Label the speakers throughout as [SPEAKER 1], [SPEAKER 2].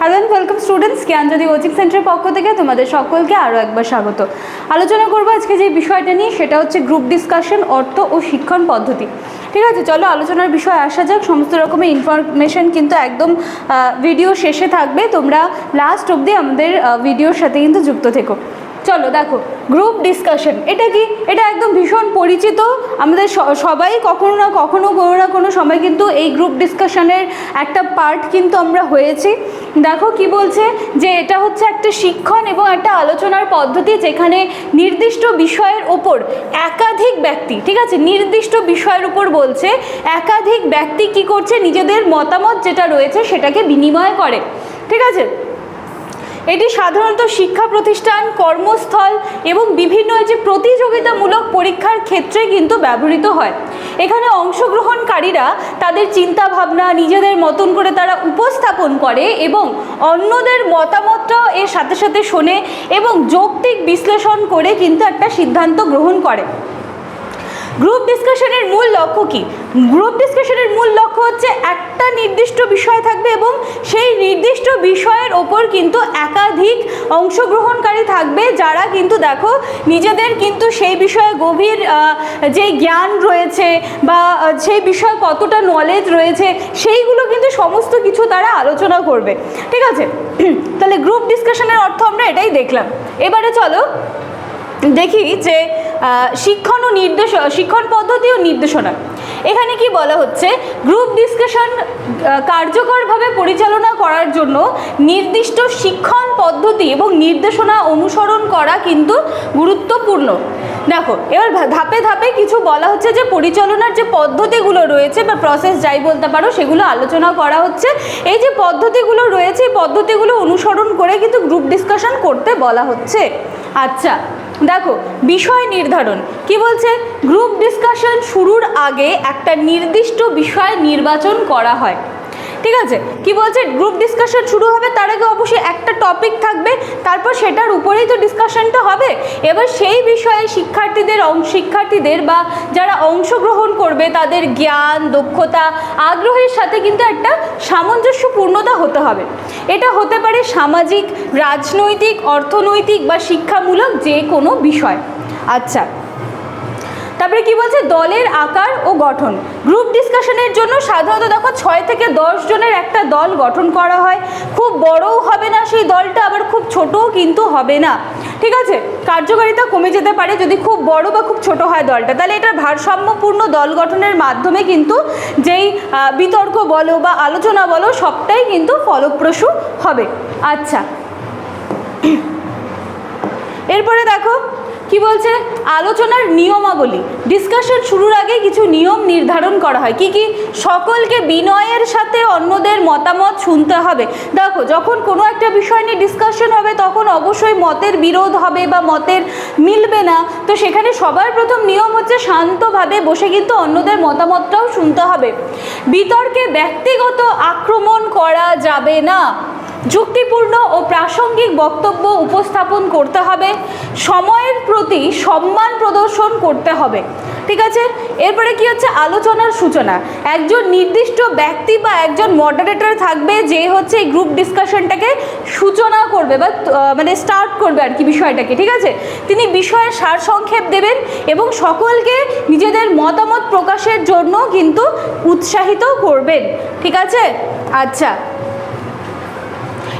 [SPEAKER 1] Hello and welcome students Gyanjyoti coaching সেন্টারের পক্ষ থেকে তোমাদের সকলকে আরও একবার স্বাগত। আলোচনা করব আজকে যে বিষয়টা নিয়ে, সেটা হচ্ছে গ্রুপ ডিসকাশন অর্থ ও শিক্ষণ পদ্ধতি। ঠিক আছে, চলো আলোচনার বিষয়ে আসা যাক। সমস্ত রকমের ইনফরমেশন কিন্তু একদম ভিডিও শেষে থাকবে। তোমরা লাস্ট অবধি আমাদের ভিডিওর সাথে কিন্তু যুক্ত থেকো। চলো, দেখো গ্রুপ ডিসকাশন এটা কি? এটা একদম ভীষণ পরিচিত। আমাদের সবাই কখনো না কখনো কোনো না কোনো সময় কিন্তু এই গ্রুপ ডিসকাশনের একটা পার্ট কিন্তু আমরা হয়েছি। দেখো কি বলছে যে এটা হচ্ছে একটা শিক্ষণ এবং একটা আলোচনার পদ্ধতি যেখানে নির্দিষ্ট বিষয়ের ওপর একাধিক ব্যক্তি, ঠিক আছে? নির্দিষ্ট বিষয়ের উপর বলছে, একাধিক ব্যক্তি কি করছে? নিজেদের মতামত যেটা রয়েছে সেটাকে বিনিময় করে, ঠিক আছে? এটি সাধারণত শিক্ষা প্রতিষ্ঠান, কর্মস্থল এবং বিভিন্ন যে প্রতিযোগিতামূলক পরীক্ষার ক্ষেত্রে কিন্তু ব্যবহৃত হয়। এখানে অংশগ্রহণকারীরা তাদের চিন্তা ভাবনা নিজেদের মতন করে তারা উপস্থাপন করে এবং অন্যদের মতামতটাও এর সাথে সাথে শোনে এবং যৌক্তিক বিশ্লেষণ করে কিন্তু একটা সিদ্ধান্ত গ্রহণ করে। গ্রুপ ডিসকাশনের মূল লক্ষ্য কি? গ্রুপ ডিসকাশনের মূল লক্ষ্য হচ্ছে একটা নির্দিষ্ট বিষয় থাকবে এবং সেই নির্দিষ্ট বিষয়ের ওপর কিন্তু একাধিক অংশগ্রহণকারী থাকবে যারা কিন্তু দেখো নিজেদের কিন্তু সেই বিষয়ে গভীর যে জ্ঞান রয়েছে বা সেই বিষয়ে কতটা নলেজ রয়েছে সেইগুলো কিন্তু সমস্ত কিছু তারা আলোচনা করবে। ঠিক আছে? তাহলে গ্রুপ ডিসকাশনের অর্থ আমরা এটাই দেখলাম। এবারে চলো দেখি যে শিক্ষণ ও নির্দেশ, শিক্ষণ পদ্ধতি ও নির্দেশনা। এখানে কি বলা হচ্ছে? গ্রুপ ডিসকাশন কার্যকরভাবে পরিচালনা করার জন্য নির্দিষ্ট শিক্ষণ পদ্ধতি এবং নির্দেশনা অনুসরণ করা কিন্তু গুরুত্বপূর্ণ। দেখো, এবার ধাপে ধাপে কিছু বলা হচ্ছে যে পরিচালনার যে পদ্ধতিগুলো রয়েছে বা প্রসেস যাই বলতে পারো, সেগুলো আলোচনা করা হচ্ছে। এই যে পদ্ধতিগুলো রয়েছে, এই পদ্ধতিগুলো অনুসরণ করে কিন্তু গ্রুপ ডিসকাশন করতে বলা হচ্ছে। আচ্ছা দেখো, বিষয় নির্ধারণ। কি বলছে? গ্রুপ ডিসকাশন শুরুর আগে একটা নির্দিষ্ট বিষয় নির্বাচন করা হয়। ঠিক আছে? কি বলছে? গ্রুপ ডিসকাশন শুরু হবে, তার আগে অবশ্যই একটা টপিক থাকবে, তারপর সেটার উপরেই তো ডিসকাশনটা হবে। এবার সেই বিষয়ে শিক্ষার্থীদের শিক্ষার্থীদের বা যারা অংশগ্রহণ করবে, তাদের জ্ঞান, দক্ষতা, আগ্রহের সাথে কিন্তু একটা সামঞ্জস্যপূর্ণতা হতে হবে। এটা হতে পারে সামাজিক, রাজনৈতিক, অর্থনৈতিক বা শিক্ষামূলক যে কোনো বিষয়। আচ্ছা তারপরে কি বলছে? দলের আকার ও গঠন। গ্রুপ ডিসকাশনের জন্য সাধারণত দেখো ছয় থেকে দশ জনের একটা দল গঠন করা হয়। খুব বড়ও হবে না সেই দলটা, আবার খুব ছোটও কিন্তু হবে না। ঠিক আছে? কার্যকারিতা কমে যেতে পারে যদি খুব বড় বা খুব ছোট হয় দলটা। তাহলে এটার ভারসাম্যপূর্ণ দল গঠনের মাধ্যমে কিন্তু যেই বিতর্ক বলো বা আলোচনা বলো, সবটাই কিন্তু ফলপ্রসূ হবে। আচ্ছা। এরপরে দেখো কি বলছে? আলোচনার নিয়মাবলী। ডিসকাশন শুরুর আগে কিছু নিয়ম নির্ধারণ করা হয়। কি কি? সকলকে বিনয়ের সাথে অন্যদের মতামত শুনতে হবে। দেখো, যখন কোনো একটা বিষয় নিয়ে ডিসকাশন হবে, তখন অবশ্যই মতের বিরোধ হবে বা মতের মিলবে না। তো সেখানে সবার প্রথম নিয়ম হচ্ছে শান্তভাবে বসে কিন্তু অন্যদের মতামতটাও শুনতে হবে। বিতর্কে ব্যক্তিগত আক্রমণ করা যাবে না। যুক্তিপূর্ণ ও প্রাসঙ্গিক বক্তব্য উপস্থাপন করতে হবে। সময়ের প্রতি সম্মান প্রদর্শন করতে হবে। ঠিক আছে? এরপরে কি হচ্ছে? আলোচনার সূচনা। একজন নির্দিষ্ট ব্যক্তি বা একজন মডারেটর থাকবে, যে হচ্ছে এই গ্রুপ ডিসকাশনটাকে সূচনা করবে বা মানে স্টার্ট করবে আর কি বিষয়টাকে। ঠিক আছে? তিনি বিষয়ের সারসংক্ষেপ দেবেন এবং সকলকে নিজেদের মতামত প্রকাশের জন্য কিন্তু উৎসাহিত করবেন। ঠিক আছে? আচ্ছা।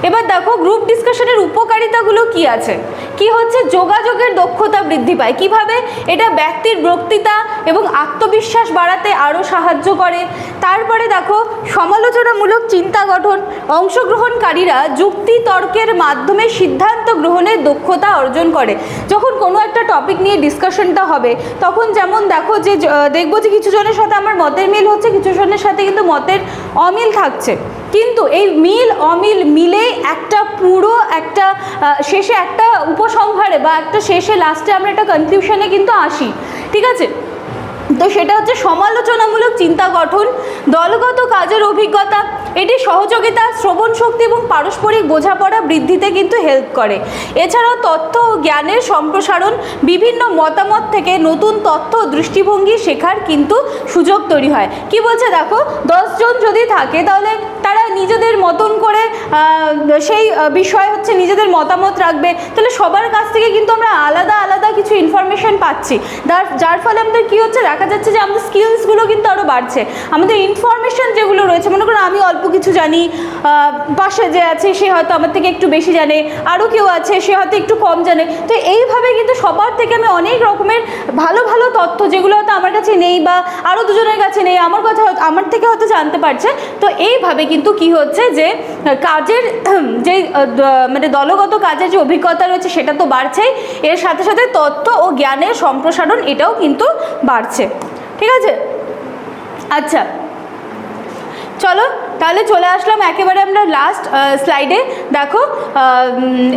[SPEAKER 1] এবার দেখো গ্রুপ ডিসকাশনের উপকারিতাগুলো কি আছে? কি হচ্ছে? যোগাযোগের দক্ষতা বৃদ্ধি পায়। কীভাবে? এটা ব্যক্তির বক্তৃতা এবং আত্মবিশ্বাস বাড়াতে আরও সাহায্য করে। তারপরে দেখো, সমালোচনামূলক চিন্তা গঠন। অংশগ্রহণকারীরা যুক্তি তর্কের মাধ্যমে সিদ্ধান্ত গ্রহণের দক্ষতা অর্জন করে। যখন কোনো একটা টপিক নিয়ে ডিসকাশনটা হবে, তখন যেমন দেখো যে দেখব যে কিছু জনের সাথে আমার মতের মিল হচ্ছে, কিছু জনের সাথে কিন্তু মতের অমিল থাকছে। কিন্তু এই মিল অমিল মিলে একটা পুরো একটা শেষে একটা উপসংহারে বা একটা শেষে লাস্টে আমরা একটা কনক্লিউশনে কিন্তু আসি ঠিক আছে? তো সেটা হচ্ছে সমালোচনামূলক চিন্তা গঠন, দলগত কাজের অভিজ্ঞতা, এটি সহযোগিতা, শ্রবণ শক্তি এবং পারস্পরিক বোঝাপড়া বৃদ্ধিতে কিন্তু হেল্প করে। এছাড়াও তথ্য ও জ্ঞানের সম্প্রসারণ, বিভিন্ন মতামত থেকে নতুন তথ্য দৃষ্টিভঙ্গি শেখার কিন্তু সুযোগ তৈরি হয়। কি বলছে দেখো দশজন যদি থাকে তাহলে তারা নিজেদের মতন করে সেই বিষয় হচ্ছে নিজেদের মতামত রাখবে। তাহলে সবার কাছ থেকে কিন্তু আমরা আলাদা আলাদা কিছু ইনফরমেশন পাচ্ছি। যার যার ফলে আমাদের কী হচ্ছে দেখা যাচ্ছে যে আমাদের স্কিলসগুলো কিন্তু আরও বাড়ছে। আমাদের ইনফরমেশন যেগুলো রয়েছে, মনে করো আমি অল্প কিছু জানি পাশে যে আছে সে হয়তো আমার থেকে একটু বেশি জানে আরও কেউ আছে সে হয়তো একটু কম জানে। তো এইভাবে কিন্তু সবার থেকে আমি অনেক রকমের ভালো ভালো তথ্য যেগুলো হয়তো আমার কাছে নেই বা আরও দুজনের কাছে নেই, আমার কথা আমার থেকে হয়তো জানতে পারছে। তো এইভাবে কিন্তু কি হচ্ছে যে, কাজের, যে মানে দলগত কাজের যে অভিজ্ঞতা রয়েছে সেটা তো বাড়ছেই। এর সাথে সাথে তথ্য ও জ্ঞানের সম্প্রসারণ এটাও কিন্তু বাড়ছে। ঠিক আছে? আচ্ছা চলো তাহলে চলে আসলাম একেবারে আমরা লাস্ট স্লাইডে দেখো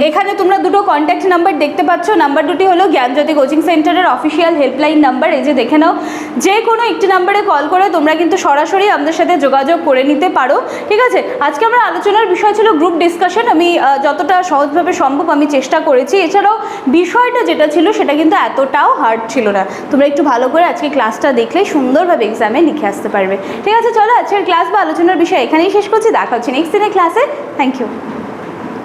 [SPEAKER 1] এখানে তোমরা দুটো কন্ট্যাক্ট নাম্বার দেখতে পাচ্ছ। নাম্বার দুটি হলো জ্ঞানজ্যোতি কোচিং সেন্টারের অফিসিয়াল হেল্পলাইন নাম্বার এই যে দেখে নাও, যে কোনো একটি নাম্বারে কল করে তোমরা কিন্তু সরাসরি আমাদের সাথে যোগাযোগ করে নিতে পারো, ঠিক আছে? আজকে আমরা আলোচনার বিষয় ছিল গ্রুপ ডিসকাশন আমি যতটা সহজভাবে সম্ভব আমি চেষ্টা করেছি। এছাড়াও বিষয়টা যেটা ছিল সেটা কিন্তু এতটাও হার্ড ছিল না। তোমরা একটু ভালো করে আজকে ক্লাসটা দেখলেই সুন্দরভাবে এক্সামে লিখে আসতে পারবে। ঠিক আছে, চলো আজকের ক্লাস বা আলোচনার বিষয় এখানেই শেষ করছি দেখা হচ্ছে নেক্সট দিনের ক্লাসে থ্যাংক ইউ